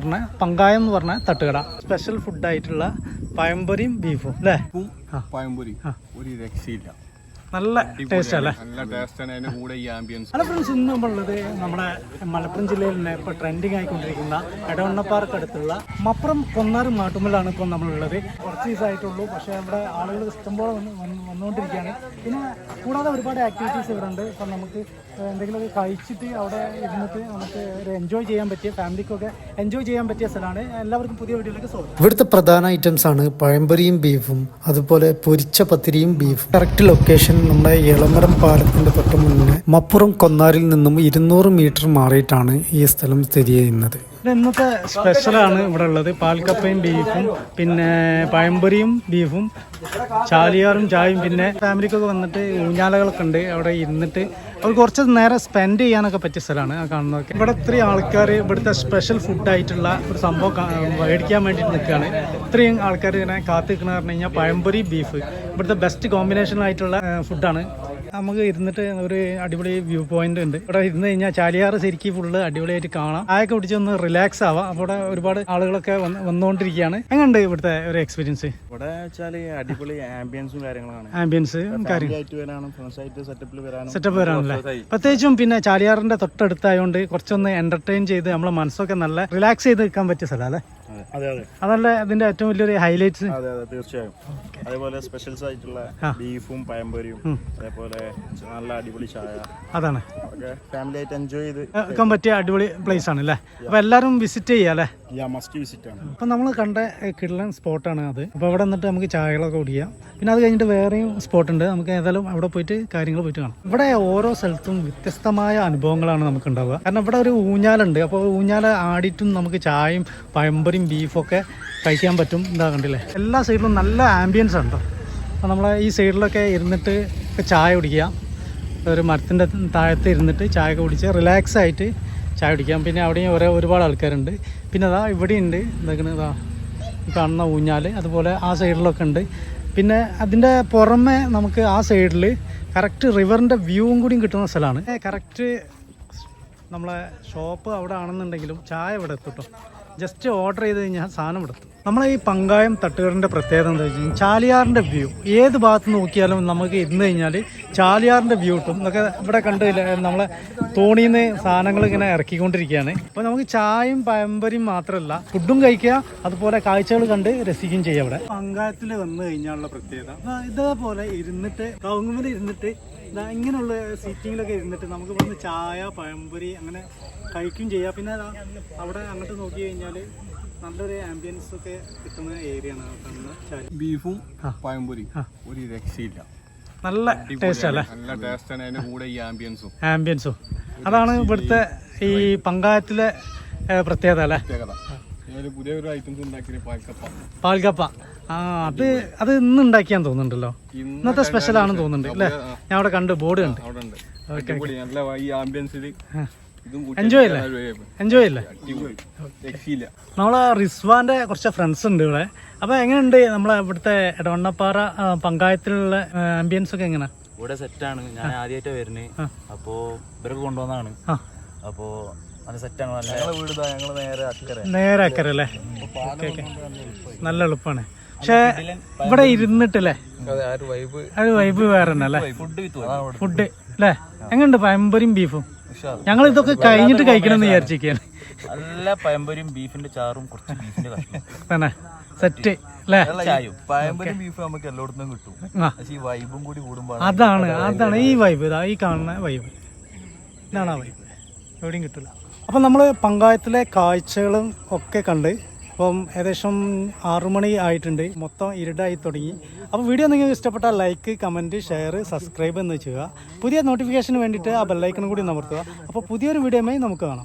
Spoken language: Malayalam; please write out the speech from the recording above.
പറഞ്ഞ പങ്കായം എന്ന് പറഞ്ഞ തട്ടുകട സ്പെഷ്യൽ ഫുഡായിട്ടുള്ള പഴംപൊരിയും ബീഫും അല്ലേ. പഴംപൊരി. ഒരു രക്ഷയില്ല നല്ല ടേസ്റ്റ് അല്ലേ നല്ല ടേസ്റ്റാണ്. അതിന്റെ കൂടെ ഈ ആംബിയൻസ് ഹലോ ഫ്രണ്ട്സ് ഇന്ന് നമ്മളുള്ളത് നമ്മുടെ മലപ്പുറം ജില്ലയിൽ തന്നെ ഇപ്പോൾ ട്രെൻഡിങ് ആയിക്കൊണ്ടിരിക്കുന്ന എടവണ്ണപ്പാർക്ക് അടുത്തുള്ള മപ്പുറം കൊന്നാർ മാട്ടുമ്പലാണ് ഇപ്പോൾ നമ്മളുള്ളത്. കുറച്ച് ദിവസമായിട്ടുള്ളൂ പക്ഷേ നമ്മുടെ ആളുകൾ ഇഷ്ടംപോലെ വന്ന് വന്ന് വന്നുകൊണ്ടിരിക്കുകയാണ്. പിന്നെ കൂടാതെ ഒരുപാട് ആക്ടിവിറ്റീസ് ഇവിടെ ഉണ്ട്. ഇപ്പം നമുക്ക് എന്തെങ്കിലുമൊക്കെ കഴിച്ചിട്ട് അവിടെ ഇരുന്നിട്ട് നമുക്ക് ഒരു എൻജോയ് ചെയ്യാൻ പറ്റിയ ഫാമിലിക്കൊക്കെ എൻജോയ് ചെയ്യാൻ പറ്റിയ സ്ഥലമാണ്. എല്ലാവർക്കും പുതിയ വീഡിയോയിലേക്ക് സ്വാഗതം. ഇവിടുത്തെ പ്രധാന ഐറ്റംസ് ആണ് പഴംപൊരിയും ബീഫും അതുപോലെ പൊരിച്ച പത്തിരിയും ബീഫും കറക്റ്റ് ലൊക്കേഷൻ നമ്മുടെ എളമരം പാലത്തിന്റെ തൊട്ട് മുന്നേ മപ്പുറം കൊന്നാരിൽ നിന്നും ഇരുന്നൂറ് മീറ്റർ മാറിയിട്ടാണ് ഈ സ്ഥലം സ്ഥിതി ചെയ്യുന്നത്. ഇന്നത്തെ സ്പെഷ്യലാണ് ഇവിടെ ഉള്ളത്. പാൽക്കപ്പയും ബീഫും പിന്നെ പഴംപൊരിയും ബീഫും ചാലിയാറും ചായയും പിന്നെ ഫാമിലിക്കൊക്കെ വന്നിട്ട് ഊഞ്ഞാലകളൊക്കെ ഉണ്ട്. അവിടെ ഇരുന്നിട്ട് അവർ കുറച്ച് നേരം സ്പെൻഡ് ചെയ്യാനൊക്കെ പറ്റിയ സ്ഥലമാണ് ആ കാണുന്നതൊക്കെ. ഇവിടെ ഇത്രയും ആൾക്കാർ ഇവിടുത്തെ സ്പെഷ്യൽ ഫുഡായിട്ടുള്ള ഒരു സംഭവം മേടിക്കാൻ വേണ്ടിയിട്ട് നിൽക്കുകയാണ്. ഇത്രയും ആൾക്കാർ ഇങ്ങനെ കാത്തു നിൽക്കണമെന്ന് പറഞ്ഞു കഴിഞ്ഞാൽ പഴംപൊരി ബീഫ് ഇവിടുത്തെ ബെസ്റ്റ് കോമ്പിനേഷൻ ആയിട്ടുള്ള ഫുഡാണ് നമുക്ക് ഇരുന്നിട്ട് ഒരു അടിപൊളി വ്യൂ പോയിന്റ് ഉണ്ട്. ഇവിടെ ഇരുന്ന് കഴിഞ്ഞാൽ ചാലിയാറ് ശരിക്കും ഫുള്ള് അടിപൊളിയായിട്ട് കാണാം. ആയൊക്കെ പിടിച്ച് ഒന്ന് റിലാക്സ് ആവാം അവിടെ ഒരുപാട് ആളുകളൊക്കെ വന്ന് വന്നുകൊണ്ടിരിക്കുകയാണ് എങ്ങനെയുണ്ട് ഇവിടുത്തെ ഒരു എക്സ്പീരിയൻസ് ഇവിടെ അടിപൊളി ആംബിയൻസും കാര്യങ്ങളാണ്. ആംബിയൻസ് സെറ്റപ്പ് വരാനല്ലേ? പ്രത്യേകിച്ചും പിന്നെ ചാലിയാറിന്റെ തൊട്ടടുത്തായതുകൊണ്ട് കുറച്ചൊന്ന് എന്റർടൈൻ ചെയ്ത് നമ്മളെ മനസ്സൊക്കെ നല്ല റിലാക്സ് ചെയ്ത് നിൽക്കാൻ പറ്റിയ സ്ഥലം അല്ലേ? അതല്ലേ അതിന്റെ ഏറ്റവും വലിയൊരു ഹൈലൈറ്റ്സ് അതെ അതെ തീർച്ചയായും. അതേപോലെ സ്പെഷ്യൽസ് ആയിട്ടുള്ള ബീഫും പയമ്പൊരിയും അതേപോലെ നല്ല അടിപൊളി ചായ. അതാണ്. ഫാമിലി ആയിട്ട് എൻജോയ് ചെയ്ത് പറ്റിയ അടിപൊളി പ്ലേസ് ആണ് അല്ലേ അപ്പൊ എല്ലാരും വിസിറ്റ് ചെയ്യാം അല്ലേ അപ്പം നമ്മൾ കണ്ട കിടലൻ സ്പോട്ടാണ് അത്. അപ്പോൾ അവിടെ നിന്നിട്ട് നമുക്ക് ചായകളൊക്കെ കുടിക്കാം. പിന്നെ അത് കഴിഞ്ഞിട്ട് വേറെയും സ്പോട്ട് ഉണ്ട്. നമുക്ക് ഏതായാലും അവിടെ പോയിട്ട് കാര്യങ്ങൾ പോയിട്ട് കാണാം. ഇവിടെ ഓരോ സ്ഥലത്തും വ്യത്യസ്തമായ അനുഭവങ്ങളാണ് നമുക്ക് ഉണ്ടാവുക. കാരണം ഇവിടെ ഒരു ഊഞ്ഞാലുണ്ട്. അപ്പോൾ ഊഞ്ഞാല ആടിയിട്ടും നമുക്ക് ചായയും പഴമ്പരും ബീഫൊക്കെ കഴിക്കാൻ പറ്റും. എന്താ കണ്ടില്ലേ? എല്ലാ സൈഡിലും നല്ല ആംബിയൻസ് ഉണ്ട് അപ്പോൾ നമ്മളെ ഈ സൈഡിലൊക്കെ ഇരുന്നിട്ട് ചായ കുടിക്കാം ഒരു മരത്തിന്റെ താഴത്ത് ഇരുന്നിട്ട് ചായ കുടിച്ച് റിലാക്സ് ആയിട്ട് ചായ കുടിക്കാം. പിന്നെ അവിടെയും ഒരേ ഒരുപാട് ആൾക്കാരുണ്ട്. പിന്നെ അതാ ഇവിടെയുണ്ട്. എന്താക്കണ ഇതാ കാണുന്ന ഊഞ്ഞാൽ അതുപോലെ ആ സൈഡിലൊക്കെ ഉണ്ട്. പിന്നെ അതിന്റെ പുറമെ നമുക്ക് ആ സൈഡിൽ കറക്റ്റ് റിവറിന്റെ വ്യൂവും കൂടിയും കിട്ടുന്ന സ്ഥലമാണ്. കറക്റ്റ് നമ്മളെ ഷോപ്പ് അവിടെ ആണെന്നുണ്ടെങ്കിലും ചായ ഇവിടെ എത്തും ജസ്റ്റ് ഓർഡർ ചെയ്ത് കഴിഞ്ഞാൽ സാധനം എടുത്തു. നമ്മളെ ഈ പങ്കായം തട്ടുകാരന്റെ പ്രത്യേകത എന്താ വെച്ച് കഴിഞ്ഞാൽ ചാലിയാറിന്റെ വ്യൂ ഏത് ഭാഗത്ത് നോക്കിയാലും നമുക്ക് ഇരുന്ന് കഴിഞ്ഞാൽ ചാലിയാറിന്റെ വ്യൂ കിട്ടും. ഇതൊക്കെ ഇവിടെ കണ്ടില്ല നമ്മളെ തോണിയിൽ നിന്ന് സാധനങ്ങൾ ഇങ്ങനെ ഇറക്കിക്കൊണ്ടിരിക്കുകയാണ്. അപ്പോൾ നമുക്ക് ചായയും പഴംപൊരിയും മാത്രമല്ല ഫുഡും കഴിക്കുക അതുപോലെ കാഴ്ചകൾ കണ്ട് രസിക്കുകയും ചെയ്യാം ഇവിടെ. പങ്കായത്തിൽ വന്നു കഴിഞ്ഞാലുള്ള പ്രത്യേകത. ഇതേപോലെ ഇരുന്നിട്ട് കൗങ്ങുമ്പിൽ ഇരുന്നിട്ട് ഇങ്ങനെയുള്ള സീറ്റിങ്ങിലൊക്കെ ഇരുന്നിട്ട് നമുക്ക് ഇവിടുന്ന് ചായ പഴംപൊരി അങ്ങനെ കഴിക്കും ചെയ്യാം. പിന്നെ അവിടെ അങ്ങോട്ട് നോക്കി കഴിഞ്ഞാൽ നല്ലൊരു ആംബിയൻസ് ഒക്കെ കിട്ടുന്ന ഏരിയ ആണ് ബീഫും. പഴംപൊരി ഒരു രക്ഷയില്ല. നല്ല ടേസ്റ്റ് അല്ലേ നല്ല ടേസ്റ്റാണ് അതിന്റെ കൂടെ ഈ ആംബിയൻസും ആംബിയൻസും അതാണ് ഇവിടുത്തെ ഈ പങ്കായത്തിലെ പ്രത്യേകത അല്ലേ? പ്രത്യേകത ഇതിൽ പുതിയ ഒരു ഐറ്റംസ് ഉണ്ടാക്കിയ പാൽക്കപ്പ. പാൽക്കപ്പ. ആ അത് അത് ഇന്ന് ഉണ്ടാക്കിയാന്ന് തോന്നുന്നുണ്ടല്ലോ. ഇന്നത്തെ സ്പെഷ്യൽ ആണെന്ന് തോന്നുന്നുണ്ട് അല്ലേ? ഞാൻ അവിടെ കണ്ട് ബോർഡ് കണ്ട്. അവിടെ ഉണ്ട്. അടിപൊളി നല്ല ഈ ആംബിയൻസിൽ ഇതും എൻജോയ് അല്ലേ? എൻജോയ് അല്ലേ? നമ്മളെ റിസ്വാന്റെ കുറച്ച് ഫ്രണ്ട്സ് ഉണ്ട് ഇവിടെ. അപ്പൊ എങ്ങനെയുണ്ട് നമ്മളെ ഇവിടുത്തെ എടവണ്ണപ്പാറ ആ, പങ്കായത്തിലുള്ള ആംബിയൻസ് ഒക്കെ എങ്ങനെ? ഇവിടെ സെറ്റാണ് ഞാൻ ആദ്യമായിട്ട് വരുന്നത്. അപ്പോ ഇവരൊക്കെ കൊണ്ടുവന്നാണ് അപ്പോ നല്ല സെറ്റാണ് നല്ല വീട് ഞങ്ങൾ നേരെ അക്കരെ. ഓക്കെ നല്ല എളുപ്പമാണ് പക്ഷെ ഇവിടെ ഇരുന്നിട്ടല്ലേ? അത് വൈബ് വേറെ തന്നെ അല്ലേ? ഫുഡ് അല്ലേ? എങ്ങനെയുണ്ട് പയമ്പരും ബീഫും? ഞങ്ങൾ ഇതൊക്കെ കഴിഞ്ഞിട്ട് കഴിക്കണം എന്ന് വിചാരിച്ചിരിക്കുകയാണ്. നല്ല പഴംപൊരിയും ബീഫിന്റെ ചാറും കുറച്ച് ബീഫിന്റെ കഷ്ണം തന്നെ. സെറ്റ് അല്ലേ? ബീഫ് എല്ലായിടത്തും കിട്ടും. പക്ഷേ ഈ വൈബും കൂടി കൂടുമ്പോൾ അതാണ് അതാണ് ഈ വൈബ് ഇതാ ഈ കാണുന്ന വൈബ് ഇതാണ് ആ വൈബ് എവിടെയും കിട്ടില്ല അപ്പം നമ്മൾ പങ്കായത്തിലെ കാഴ്ചകളും ഒക്കെ കണ്ട് അപ്പം ഏകദേശം ആറുമണി ആയിട്ടുണ്ട്. മൊത്തം ഇരുടായി തുടങ്ങി. അപ്പോൾ വീഡിയോ നിങ്ങൾക്ക് ഇഷ്ടപ്പെട്ടാൽ ലൈക്ക് കമന്റ് ഷെയർ സബ്സ്ക്രൈബ് എന്ന് ചെയ്യുക പുതിയ നോട്ടിഫിക്കേഷന് വേണ്ടിയിട്ട് ആ ബെല്ലൈക്കണും കൂടി നമർത്തുക അപ്പോൾ പുതിയൊരു വീഡിയോയുമായി നമുക്ക് കാണാം.